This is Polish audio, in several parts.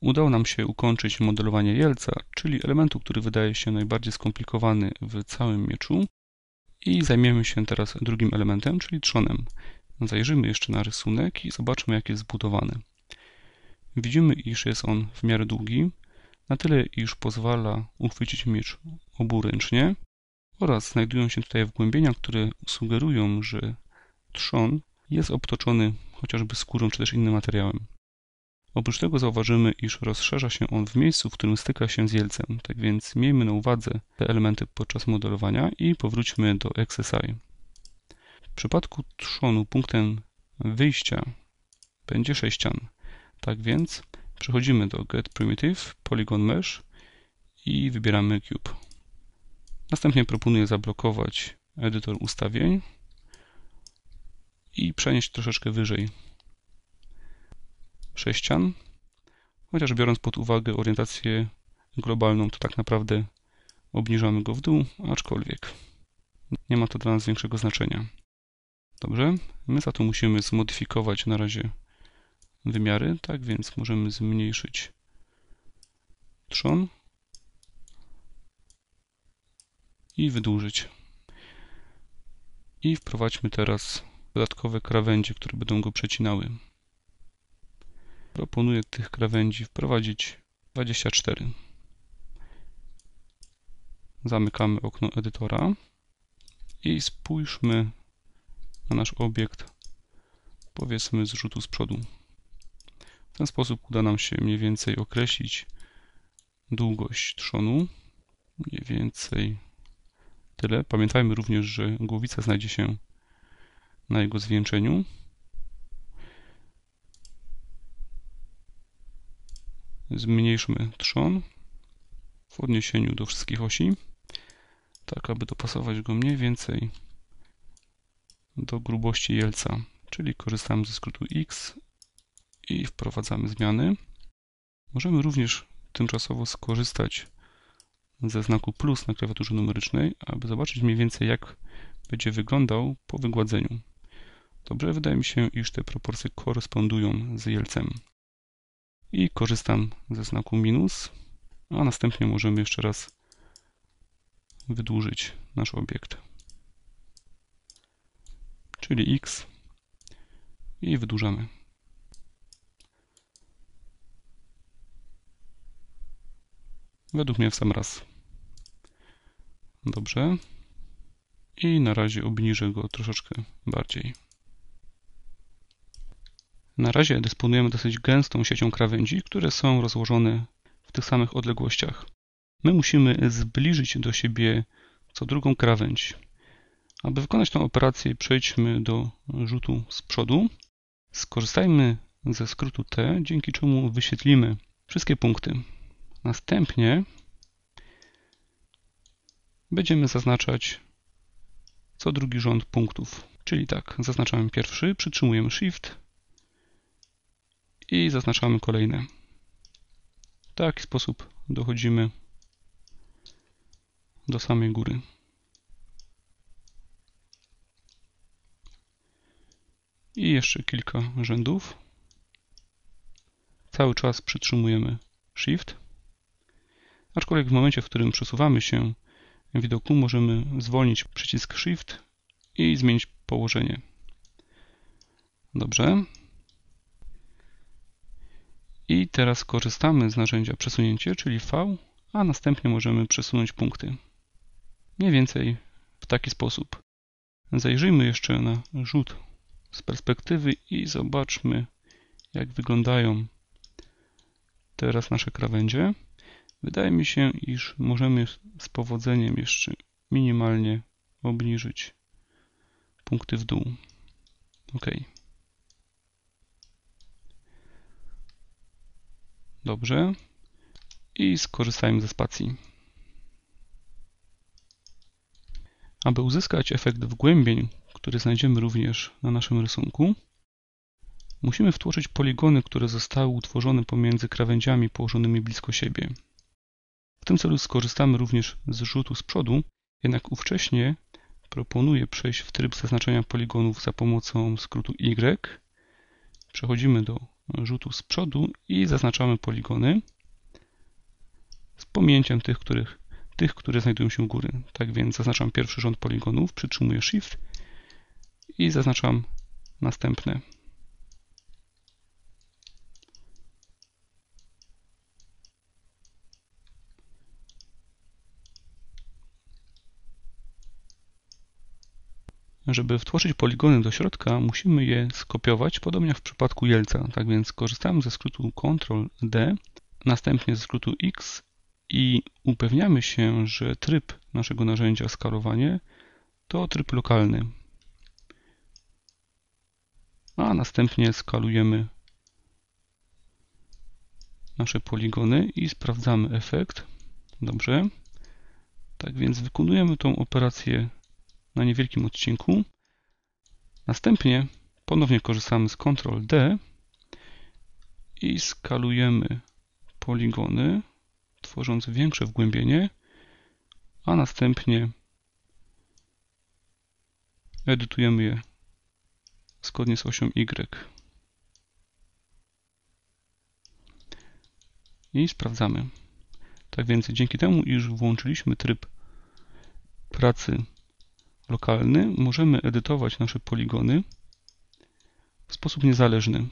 Udało nam się ukończyć modelowanie jelca, czyli elementu, który wydaje się najbardziej skomplikowany w całym mieczu. I zajmiemy się teraz drugim elementem, czyli trzonem. Zajrzymy jeszcze na rysunek i zobaczmy, jak jest zbudowany. Widzimy, iż jest on w miarę długi, na tyle, iż pozwala uchwycić miecz oburęcznie oraz znajdują się tutaj wgłębienia, które sugerują, że trzon jest obtoczony chociażby skórą czy też innym materiałem. Oprócz tego zauważymy, iż rozszerza się on w miejscu, w którym styka się z jelcem, tak więc miejmy na uwadze te elementy podczas modelowania i powróćmy do XSI. W przypadku trzonu punktem wyjścia będzie sześcian, tak więc przechodzimy do Get Primitive, Polygon Mesh i wybieramy Cube. Następnie proponuję zablokować edytor ustawień i przenieść troszeczkę wyżej sześcian, chociaż biorąc pod uwagę orientację globalną, to tak naprawdę obniżamy go w dół, aczkolwiek nie ma to dla nas większego znaczenia. Dobrze, my za to musimy zmodyfikować na razie wymiary, tak więc możemy zmniejszyć trzon i wydłużyć. I wprowadźmy teraz dodatkowe krawędzie, które będą go przecinały. Proponuję tych krawędzi wprowadzić 24. Zamykamy okno edytora i spójrzmy na nasz obiekt, powiedzmy z rzutu z przodu. W ten sposób uda nam się mniej więcej określić długość trzonu, mniej więcej tyle. Pamiętajmy również, że głowica znajdzie się na jego zwieńczeniu. Zmniejszmy trzon w odniesieniu do wszystkich osi, tak aby dopasować go mniej więcej do grubości jelca, czyli korzystamy ze skrótu X i wprowadzamy zmiany. Możemy również tymczasowo skorzystać ze znaku plus na klawiaturze numerycznej, aby zobaczyć mniej więcej jak będzie wyglądał po wygładzeniu. Dobrze, wydaje mi się, iż te proporcje korespondują z jelcem. I korzystam ze znaku minus, a następnie możemy jeszcze raz wydłużyć nasz obiekt. Czyli x i wydłużamy. Według mnie w sam raz. Dobrze. I na razie obniżę go troszeczkę bardziej. Na razie dysponujemy dosyć gęstą siecią krawędzi, które są rozłożone w tych samych odległościach. My musimy zbliżyć do siebie co drugą krawędź. Aby wykonać tę operację przejdźmy do rzutu z przodu. Skorzystajmy ze skrótu T, dzięki czemu wyświetlimy wszystkie punkty. Następnie będziemy zaznaczać co drugi rząd punktów. Czyli tak, zaznaczamy pierwszy, przytrzymujemy Shift i zaznaczamy kolejne. W taki sposób dochodzimy do samej góry. I jeszcze kilka rzędów. Cały czas przytrzymujemy Shift. Aczkolwiek w momencie, w którym przesuwamy się widoku, możemy zwolnić przycisk Shift i zmienić położenie. Dobrze. I teraz korzystamy z narzędzia przesunięcie, czyli V, a następnie możemy przesunąć punkty. Mniej więcej w taki sposób. Zajrzyjmy jeszcze na rzut z perspektywy i zobaczmy, jak wyglądają teraz nasze krawędzie. Wydaje mi się, iż możemy z powodzeniem jeszcze minimalnie obniżyć punkty w dół. OK. Dobrze. I skorzystajmy ze spacji. Aby uzyskać efekt wgłębień, który znajdziemy również na naszym rysunku, musimy wtłoczyć poligony, które zostały utworzone pomiędzy krawędziami położonymi blisko siebie. W tym celu skorzystamy również z rzutu z przodu, jednak ówcześnie proponuję przejść w tryb zaznaczenia poligonów za pomocą skrótu Y. Przechodzimy do rzutu z przodu i zaznaczamy poligony z pominięciem tych, których, tych, które znajdują się u góry. Tak więc zaznaczam pierwszy rząd poligonów, przytrzymuję Shift i zaznaczam następne. Żeby wtłoczyć poligony do środka, musimy je skopiować, podobnie jak w przypadku Jelca. Tak więc korzystamy ze skrótu Ctrl-D, następnie ze skrótu X i upewniamy się, że tryb naszego narzędzia skalowanie to tryb lokalny. A następnie skalujemy nasze poligony i sprawdzamy efekt. Dobrze. Tak więc wykonujemy tą operację na niewielkim odcinku. Następnie ponownie korzystamy z Ctrl-D i skalujemy poligony, tworząc większe wgłębienie, a następnie edytujemy je zgodnie z osią Y. I sprawdzamy. Tak więc dzięki temu, iż włączyliśmy tryb pracy lokalny możemy edytować nasze poligony w sposób niezależny.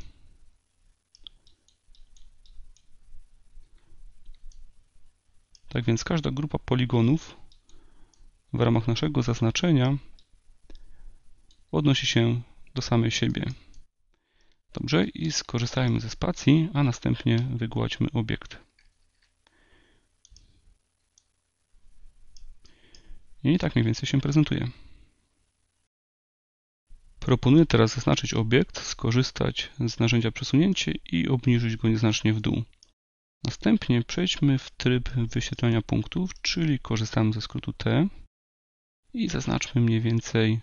Tak więc każda grupa poligonów w ramach naszego zaznaczenia odnosi się do samej siebie. Dobrze, i skorzystajmy ze spacji, a następnie wygładźmy obiekt. I tak mniej więcej się prezentuje. Proponuję teraz zaznaczyć obiekt, skorzystać z narzędzia przesunięcie i obniżyć go nieznacznie w dół. Następnie przejdźmy w tryb wyświetlania punktów, czyli korzystamy ze skrótu T i zaznaczmy mniej więcej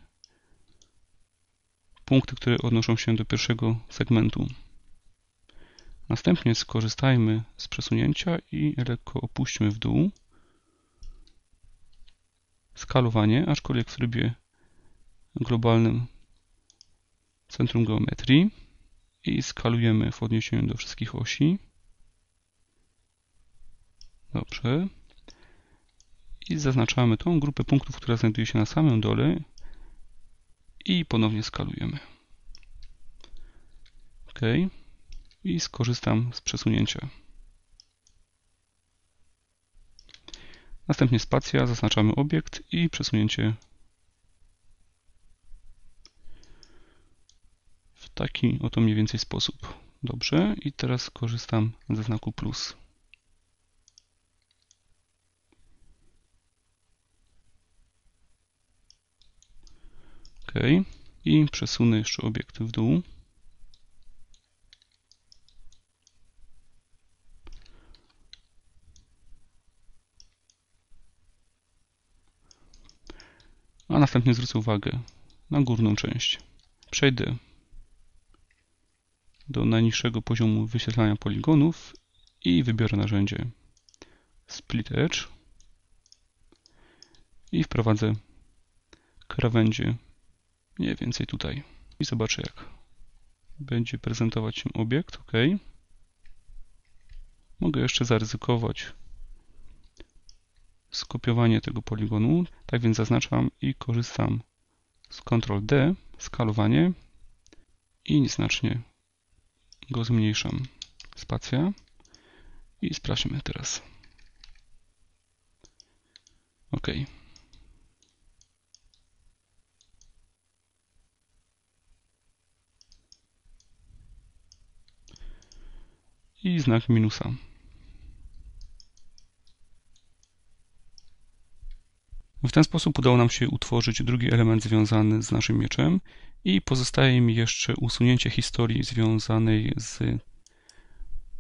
punkty, które odnoszą się do pierwszego segmentu. Następnie skorzystajmy z przesunięcia i lekko opuśćmy w dół skalowanie, aczkolwiek w trybie globalnym centrum geometrii i skalujemy w odniesieniu do wszystkich osi. Dobrze. I zaznaczamy tą grupę punktów, która znajduje się na samym dole i ponownie skalujemy. OK. I skorzystam z przesunięcia. Następnie spacja, zaznaczamy obiekt i przesunięcie w taki oto mniej więcej sposób. Dobrze, i teraz korzystam ze znaku plus. OK. I przesunę jeszcze obiekt w dół. A następnie zwrócę uwagę na górną część. Przejdę do najniższego poziomu wyświetlania poligonów i wybiorę narzędzie Split Edge i wprowadzę krawędzie mniej więcej tutaj i zobaczę jak będzie prezentować się obiekt. OK. Mogę jeszcze zaryzykować skopiowanie tego poligonu. Tak więc zaznaczam i korzystam z Ctrl-D, skalowanie i nieznacznie go zmniejszam. Spacja i sprawdźmy teraz. OK. I znak minusa. W ten sposób udało nam się utworzyć drugi element związany z naszym mieczem i pozostaje mi jeszcze usunięcie historii związanej z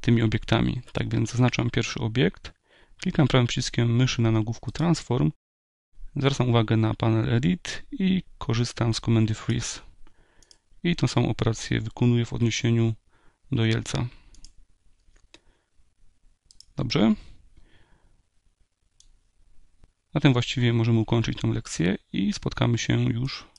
tymi obiektami. Tak więc zaznaczam pierwszy obiekt, klikam prawym przyciskiem myszy na nagłówku Transform, zwracam uwagę na panel Edit i korzystam z komendy Freeze. I tą samą operację wykonuję w odniesieniu do Jelca. Dobrze. Na tym właściwie możemy ukończyć tę lekcję i spotkamy się już